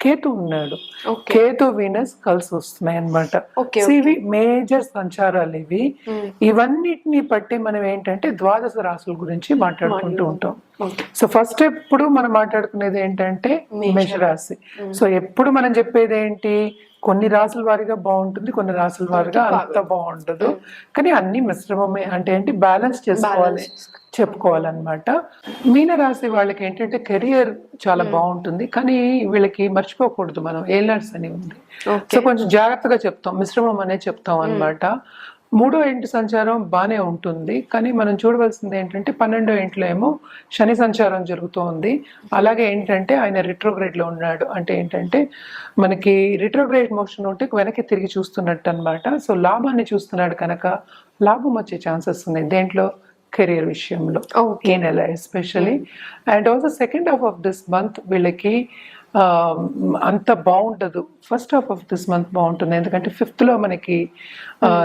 కేతు ఉన్నాడు. కేతు వీనస్ కలిసి వస్తున్నాయి అనమాట ఇవి మేజర్ సంచారాలు ఇవి. ఇవన్నిటిని బట్టి మనం ఏంటంటే ద్వాదశ రాసుల గురించి మాట్లాడుకుంటూ ఉంటాం. సో ఫస్ట్ ఎప్పుడు మనం మాట్లాడుకునేది ఏంటంటే మేషరాశి. సో ఎప్పుడు మనం చెప్పేది ఏంటి? కొన్ని రాసుల వారిగా బాగుంటుంది కొన్ని రాసుల వారిగా అంత బాగుండదు. కానీ అన్ని మిశ్రమమే. అంటే ఏంటి? బ్యాలెన్స్ చేసుకోవాలి చెప్పుకోవాలన్నమాట. మీన రాశి వాళ్ళకి ఏంటంటే కెరియర్ చాలా బాగుంటుంది. కానీ వీళ్ళకి మర్చిపోకూడదు మనం. ఏలర్స్ అని ఉంది. సో కొంచెం జాగ్రత్తగా చెప్తాం. మిశ్రమం అనే చెప్తాం అన్నమాట. మూడో ఇంటి సంచారం బాగానే ఉంటుంది కానీ మనం చూడవలసింది ఏంటంటే పన్నెండో ఇంట్లో ఏమో శని సంచారం జరుగుతోంది. అలాగే ఏంటంటే ఆయన రిట్రోగ్రేడ్లో ఉన్నాడు. అంటే ఏంటంటే మనకి రిట్రోగ్రేడ్ మోషన్ ఉంటే వెనక్కి తిరిగి చూస్తున్నట్టు అన్నమాట సో లాభాన్ని చూస్తున్నాడు కనుక లాభం వచ్చే ఛాన్సెస్ ఉన్నాయి దేంట్లో? కెరియర్ విషయంలో. ఓకే. ఈ నెల especially. And also second half of this month వీళ్ళకి అంత బాగుండదు. First half of this month బాగుంటుంది. ఎందుకంటే ఫిఫ్త్లో మనకి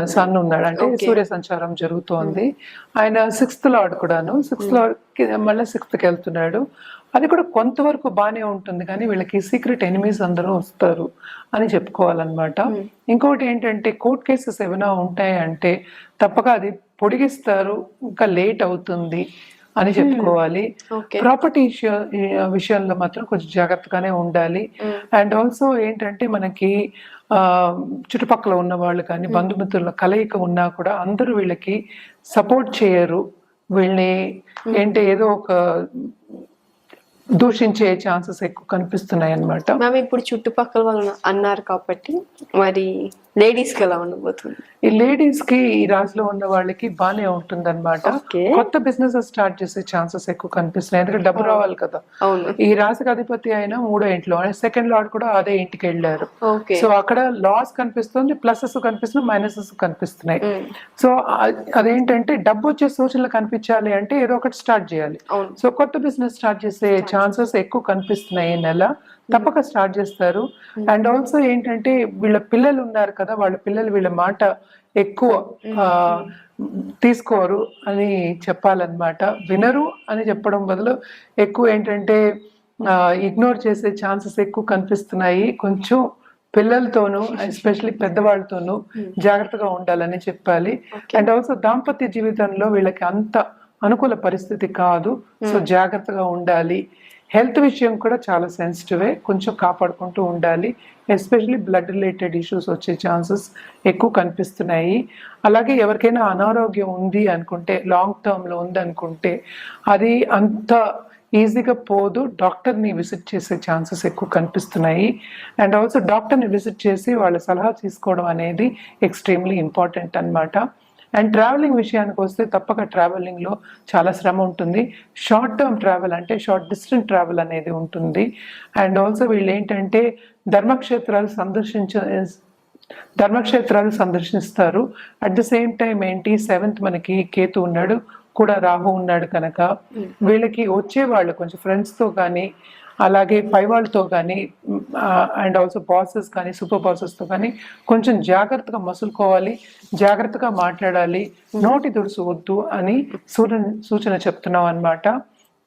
సన్ ఉన్నాడు. అంటే సూర్య సంచారం జరుగుతోంది. ఆయన సిక్స్త్ లార్డ్ కూడాను సిక్స్త్ లార్డ్ మళ్ళీ సిక్స్త్కి వెళ్తున్నాడు. అది కూడా కొంతవరకు బాగానే ఉంటుంది. కానీ వీళ్ళకి సీక్రెట్ ఎనిమీస్ అందరూ వస్తారు అని చెప్పుకోవాలన్నమాట. ఇంకోటి ఏంటంటే కోర్ట్ కేసెస్ ఏమైనా ఉంటాయంటే తప్పక అది పొడిగిస్తారు. ఇంకా లేట్ అవుతుంది. అని చెప్పుకోవాలి. ప్రాపర్టీ విషయంలో మాత్రం కొంచెం జాగ్రత్తగానే ఉండాలి. అండ్ ఆల్సో ఏంటంటే మనకి ఆ, చుట్టుపక్కల ఉన్న వాళ్ళు కానీ బంధుమిత్రుల కలయిక ఉన్నా కూడా అందరూ వీళ్ళకి సపోర్ట్ చేయరు. వీళ్ళని ఏంటి ఏదో ఒక దూషించే ఛాన్సెస్ ఎక్కువ కనిపిస్తున్నాయి అన్నమాట మ్యామ్ ఇప్పుడు చుట్టుపక్కల వాళ్ళు అన్నారు కాబట్టి మరి లేడీస్కి ఎలా ఉండబోతుంది? ఈ లేడీస్కి ఈ రాశిలో ఉన్న వాళ్ళకి బానే ఉంటుంది అనమాట కొత్త బిజినెస్ స్టార్ట్ చేసే ఛాన్సెస్ ఎక్కువ కనిపిస్తున్నాయి. ఎందుకంటే డబ్బు రావాలి కదా. ఈ రాశికి అధిపతి అయిన మూడో ఇంట్లో సెకండ్ లార్డ్ కూడా అదే ఇంటికి వెళ్ళారు. సో అక్కడ లాస్ కనిపిస్తుంది ప్లసెస్ కనిపిస్తున్నాయి మైనసెస్ కనిపిస్తున్నాయి. సో అదేంటంటే డబ్బు వచ్చే సూచనలు కనిపించాలి అంటే ఏదో ఒకటి స్టార్ట్ చేయాలి. సో కొత్త బిజినెస్ స్టార్ట్ చేసే ఛాన్సెస్ ఎక్కువ కనిపిస్తున్నాయి ఈ నెల. తప్పక స్టార్ట్ చేస్తారు. అండ్ ఆల్సో ఏంటంటే వీళ్ళ పిల్లలు ఉన్నారు కదా వాళ్ళ పిల్లలు వీళ్ళ మాట ఎక్కువ తీసుకోరు అని చెప్పాలన్నమాట. వినరు అని చెప్పడం బదులు ఎక్కువ ఏంటంటే ఇగ్నోర్ చేసే ఛాన్సెస్ ఎక్కువ కనిపిస్తున్నాయి. కొంచెం పిల్లలతోనూ ఎస్పెషల్లీ పెద్దవాళ్ళతోనూ జాగ్రత్తగా ఉండాలని చెప్పాలి. అండ్ ఆల్సో దాంపత్య జీవితంలో వీళ్ళకి అంత అనుకూల పరిస్థితి కాదు. సో జాగ్రత్తగా ఉండాలి. హెల్త్ విషయం కూడా చాలా సెన్సిటివే. కొంచెం కాపాడుకుంటూ ఉండాలి. ఎస్పెషలీ బ్లడ్ రిలేటెడ్ ఇష్యూస్ వచ్చే ఛాన్సెస్ ఎక్కువ కనిపిస్తున్నాయి. అలాగే ఎవరికైనా అనారోగ్యం ఉంది అనుకుంటే లాంగ్ టర్మ్లో ఉంది అనుకుంటే అది అంత ఈజీగా పోదు. డాక్టర్ని విజిట్ చేసే ఛాన్సెస్ ఎక్కువ కనిపిస్తున్నాయి. అండ్ ఆల్సో డాక్టర్ని విజిట్ చేసి వాళ్ళ సలహా తీసుకోవడం అనేది ఎక్స్ట్రీమ్లీ ఇంపార్టెంట్ అన్నమాట. అండ్ ట్రావెలింగ్ విషయానికి వస్తే తప్పక ట్రావెలింగ్లో చాలా శ్రమ ఉంటుంది. షార్ట్ టర్మ్ ట్రావెల్ అంటే షార్ట్ డిస్టెన్స్ ట్రావెల్ అనేది ఉంటుంది. అండ్ ఆల్సో వీళ్ళు ఏంటంటే ధర్మక్షేత్రాలు సందర్శించ ధర్మక్షేత్రాలు సందర్శిస్తారు. అట్ ద సేమ్ టైం ఏంటి సెవెంత్ మనకి కేతు ఉన్నాడు కూడా రాహు ఉన్నాడు కనుక. వీళ్ళకి వచ్చే వాళ్ళు కొంచెం ఫ్రెండ్స్తో కానీ అలాగే పై వాళ్ళతో కానీ అండ్ ఆల్సో బాసెస్ కానీ సూపర్ బాసెస్తో కానీ కొంచెం జాగ్రత్తగా మసులుకోవాలి జాగ్రత్తగా మాట్లాడాలి నోటి దుడుసు వద్దు అని సూచన సూచన చెప్తున్నాం అనమాట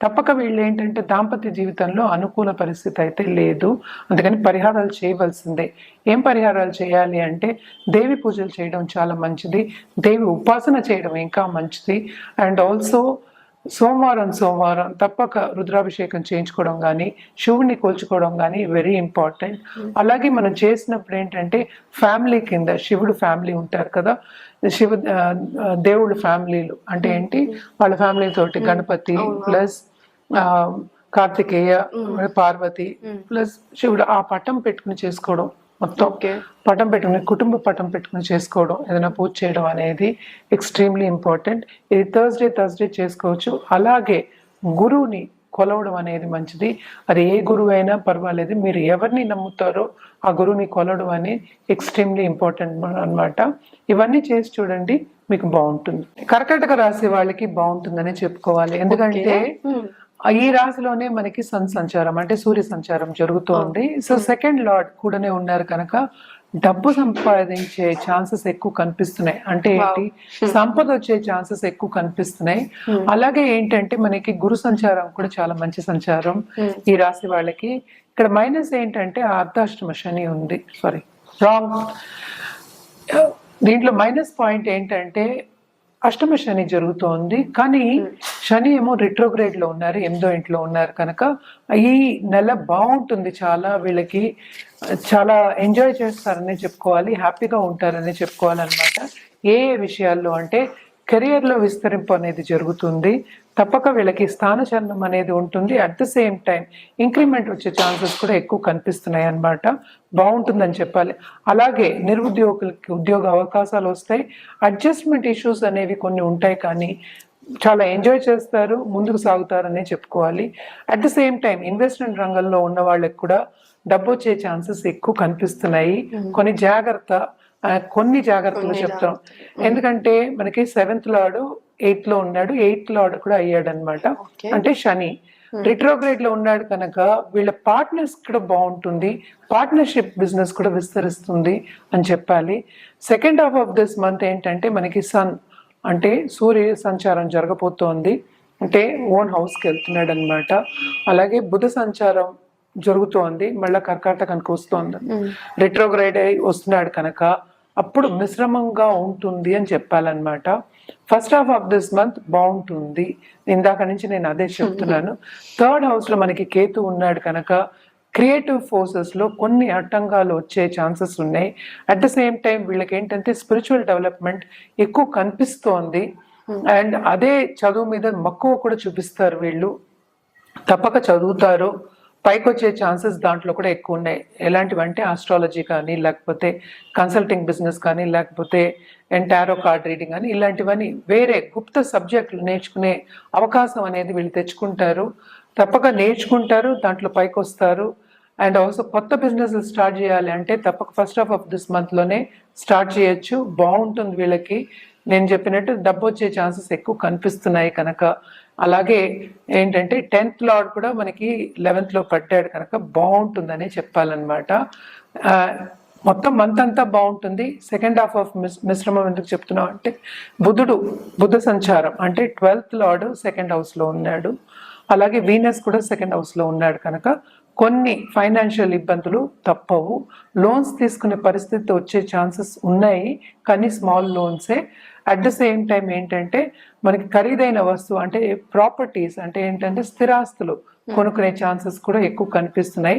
తప్పక వీళ్ళు ఏంటంటే దాంపత్య జీవితంలో అనుకూల పరిస్థితి అయితే లేదు. అందుకని పరిహారాలు చేయవలసిందే. ఏం పరిహారాలు చేయాలి అంటే దేవి పూజలు చేయడం చాలా మంచిది. దేవి ఉపాసన చేయడం ఇంకా మంచిది. అండ్ ఆల్సో సోమవారం సోమవారం తప్పక రుద్రాభిషేకం చేయించుకోవడం కానీ శివుణ్ణి కొల్చుకోవడం కానీ వెరీ ఇంపార్టెంట్ అలాగే మనం చేసినప్పుడు ఏంటంటే ఫ్యామిలీ కింద శివుడు ఫ్యామిలీ ఉంటారు కదా శివ దేవుడు ఫ్యామిలీలు అంటే ఏంటి? వాళ్ళ ఫ్యామిలీ తోటి గణపతి ప్లస్ కార్తికేయ పార్వతి ప్లస్ శివుడు ఆ పటం పెట్టుకుని చేసుకోవడం. మొత్తం పటం పెట్టుకుని కుటుంబ పటం పెట్టుకుని చేసుకోవడం ఏదైనా పూజ చేయడం అనేది ఎక్స్ట్రీమ్లీ ఇంపార్టెంట్ ఇది థర్స్డే థర్స్డే చేసుకోవచ్చు. అలాగే గురువుని కొలవడం అనేది మంచిది. అది ఏ గురువు అయినా పర్వాలేదు. మీరు ఎవరిని నమ్ముతారో ఆ గురువుని కొలవడం అనేది ఎక్స్ట్రీమ్లీ ఇంపార్టెంట్ అన్నమాట. ఇవన్నీ చేసి చూడండి మీకు బాగుంటుంది. కర్కటక రాశి వాళ్ళకి బాగుంటుందని చెప్పుకోవాలి. ఎందుకంటే ఈ రాశిలోనే మనకి సన్ సంచారం అంటే సూర్య సంచారం జరుగుతోంది సో సెకండ్ లార్డ్ కూడానే ఉన్నారు కనుక డబ్బు సంపాదించే ఛాన్సెస్ ఎక్కువ కనిపిస్తున్నాయి. అంటే ఏంటి? సంపద వచ్చే ఛాన్సెస్ ఎక్కువ కనిపిస్తున్నాయి. అలాగే ఏంటంటే మనకి గురు సంచారం కూడా చాలా మంచి సంచారం ఈ రాశి వాళ్ళకి. ఇక్కడ మైనస్ ఏంటంటే అర్ధాష్టమ శని ఉంది. సారీ రాంగ్ దీంట్లో మైనస్ పాయింట్ ఏంటంటే అష్టమ శని జరుగుతోంది. కానీ శని ఏమో రిట్రోగ్రేడ్లో ఉన్నారు ఎనిమిదో ఇంట్లో ఉన్నారు కనుక ఈ నెల బాగుంటుంది చాలా వీళ్ళకి చాలా ఎంజాయ్ చేస్తారని చెప్పుకోవాలి హ్యాపీగా ఉంటారని చెప్పుకోవాలన్నమాట. ఏ ఏ విషయాల్లో అంటే కెరియర్లో విస్తరింపు అనేది జరుగుతుంది. తప్పక వీళ్ళకి స్థానచలనం అనేది ఉంటుంది. At the same time increment వచ్చే ఛాన్సెస్ కూడా ఎక్కువ కనిపిస్తున్నాయి అన్నమాట. బాగుంటుందని చెప్పాలి. అలాగే నిరుద్యోగులకి ఉద్యోగ అవకాశాలు వస్తాయి. అడ్జస్ట్మెంట్ ఇష్యూస్ అనేవి కొన్ని ఉంటాయి కానీ చాలా ఎంజాయ్ చేస్తారు ముందుకు సాగుతారనే చెప్పుకోవాలి. At the same time investment రంగంలో ఉన్న వాళ్ళకి కూడా డబ్బు వచ్చే ఛాన్సెస్ ఎక్కువ కనిపిస్తున్నాయి. కొన్ని జాగ్రత్త కొన్ని జాగ్రత్తలు చెప్తాం. ఎందుకంటే మనకి సెవెంత్ లాడు ఎయిత్లో ఉన్నాడు ఎయిత్ లాడ్ కూడా అయ్యాడు అనమాట. అంటే శని. రిట్రోగ్రేడ్లో ఉన్నాడు కనుక వీళ్ళ పార్ట్నర్స్ కూడా బాగుంటుంది పార్ట్నర్షిప్ బిజినెస్ కూడా విస్తరిస్తుంది అని చెప్పాలి. Second half of this month ఏంటంటే మనకి సన్ అంటే సూర్య సంచారం జరగబోతోంది. అంటే ఓన్ హౌస్కి వెళ్తున్నాడు అనమాట అలాగే బుధ సంచారం జరుగుతోంది మళ్ళీ కర్కాటకానికి వస్తోంది. రిట్రోగ్రైడ్ అయి వస్తున్నాడు కనుక అప్పుడు మిశ్రమంగా ఉంటుంది అని చెప్పాలన్నమాట. First half of this month బాగుంటుంది. ఇందాక నుంచి నేను అదే చెప్తున్నాను. థర్డ్ హౌస్లో మనకి కేతు ఉన్నాడు కనుక క్రియేటివ్ ఫోర్సెస్లో కొన్ని అట్టంగాలు వచ్చే ఛాన్సెస్ ఉన్నాయి. అట్ ద సేమ్ టైం వీళ్ళకి ఏంటంటే స్పిరిచువల్ డెవలప్మెంట్ ఎక్కువ కనిపిస్తోంది. అండ్ అదే చదువు మీద మక్కువ కూడా చూపిస్తారు వీళ్ళు. తప్పక చదువుతారు. పైకి వచ్చే ఛాన్సెస్ దాంట్లో కూడా ఎక్కువ ఉన్నాయి. ఎలాంటివంటే ఆస్ట్రాలజీ కానీ లేకపోతే కన్సల్టింగ్ బిజినెస్ కానీ లేకపోతే ఎంటారో కార్డ్ రీడింగ్ కానీ ఇలాంటివన్నీ వేరే గుప్త సబ్జెక్టులు నేర్చుకునే అవకాశం అనేది వీళ్ళు తెచ్చుకుంటారు. తప్పక నేర్చుకుంటారు దాంట్లో పైకి వస్తారు అండ్ ఆల్సో కొత్త బిజినెస్ స్టార్ట్ చేయాలి అంటే తప్పక ఫస్ట్ హాఫ్ ఆఫ్ దిస్ మంత్లోనే స్టార్ట్ చేయొచ్చు. బాగుంటుంది వీళ్ళకి. నేను చెప్పినట్టు డబ్బు వచ్చే ఛాన్సెస్ ఎక్కువ కనిపిస్తున్నాయి కనుక. అలాగే ఏంటంటే టెన్త్ లాడ్ కూడా మనకి లెవెన్త్లో పట్టాడు కనుక బాగుంటుందని చెప్పాలన్నమాట. మొత్తం మంత్ అంతా బాగుంటుంది. సెకండ్ హాఫ్ ఆఫ్ మిస్ మిశ్రమం ఎందుకు చెప్తున్నాం అంటే బుధుడు బుధ సంచారం అంటే ట్వెల్త్ లార్డ్ సెకండ్ హౌస్లో ఉన్నాడు. అలాగే వీనస్ కూడా సెకండ్ హౌస్లో ఉన్నాడు కనుక కొన్ని ఫైనాన్షియల్ ఇబ్బందులు తప్పవు. లోన్స్ తీసుకునే పరిస్థితి వచ్చే ఛాన్సెస్ ఉన్నాయి కానీ స్మాల్ లోన్సే. అట్ ద సేమ్ టైం ఏంటంటే మనకి ఖరీదైన వస్తువు అంటే ప్రాపర్టీస్ అంటే ఏంటంటే స్థిరాస్తులు కొనుక్కునే ఛాన్సెస్ కూడా ఎక్కువ కనిపిస్తున్నాయి.